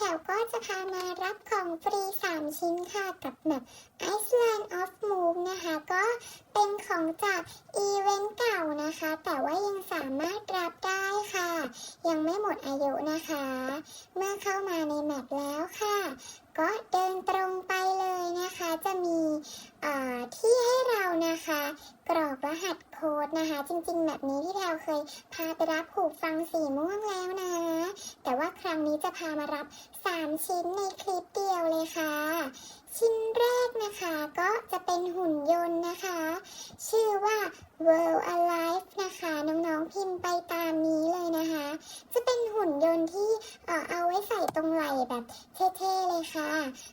แถวก็จะพามารับของฟรี 3 ชิ้นค่ะ กับแบบ Iceland of Move นะคะ ก็เป็นของจากอีเวนต์เก่านะคะ แต่ว่ายังสามารถรับได้ค่ะ ยังไม่หมดอายุนะคะ เมื่อเข้ามาในแมปแล้วค่ะ ก็เดินตรงไปเลยนะคะ จะมีอ่าที่ให้เรา นะคะ กรอกรหัสโค้ดนะคะ จริงๆ แบบนี้ที่เราเคยพาไปรับหูฟังสีม่วงแล้วนะ แต่ว่าครั้งนี้จะพามารับ 3 ชิ้นในคลิปเดียวเลยค่ะ ชิ้นแรกนะคะก็จะเป็นหุ่นยนต์นะคะ ชื่อว่า World Alive นะคะ น้องๆพิมพ์ไปตามนี้เลยนะคะ จะเป็นหุ่นยนต์ที่เออเอา แบบเท่ๆเลยค่ะ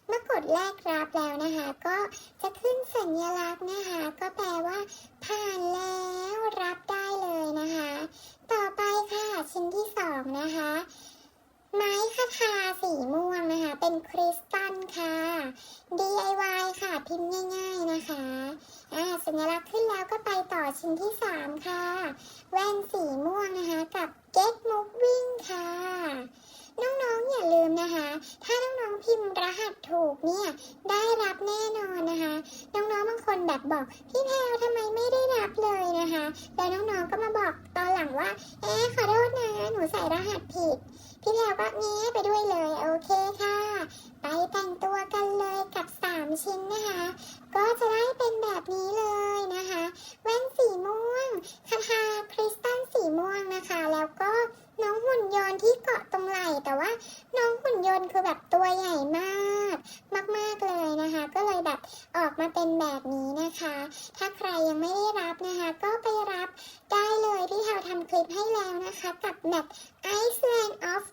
เมื่อกดแรกรับแล้วนะคะ ก็จะขึ้นสัญลักษณ์นะคะ ก็แปลว่า ผ่านแล้วรับได้เลยนะคะ ต่อไปค่ะชิ้นที่สองนะคะ ไม้คาทาสีม่วงนะคะ เป็นคริสตัลค่ะ DIY ค่ะพิมพ์ง่าย ๆนะคะอ่าสัญลักษณ์ขึ้นแล้วก็ไปต่อชิ้นที่สามค่ะ แว่นสีม่วงนะคะกับ Get Moving ค่ะ น้องๆอย่าลืมนะคะ ถ้าน้องๆพิมพ์รหัส ถูกเนี่ยได้รับแน่นอนนะคะ น้องๆบางคนแบบบอกพี่แพลวทำไมไม่ได้รับเลยนะคะ แล้วน้องๆก็มาบอกตอนหลังว่า เอ๊ะขอโทษนะหนูใส่รหัสผิด พี่แพลวก็เงี้ยไปด้วยเลยโอเคค่ะ ไปแต่งตัวกันเลยกับ3ชิ้นนะคะ ก็จะได้เป็นแบบนี้เลยนะคะแว่นสีม่วงคาทาคริสตัลสีม่วงนะคะ แล้วก็น้องหุ่นยนต์ที่เกาะตรงไหล่แต่ว่าน้องหุ่นยนต์คือแบบตัวใหญ่มาก มาก ๆ เลยนะคะ ก็เลยแบบออกมาเป็นแบบนี้นะคะ ถ้าใครยังไม่ได้รับนะคะ ก็ไปรับได้เลยที่เราทำคลิปให้แล้วนะคะ กับแบบ Iceland of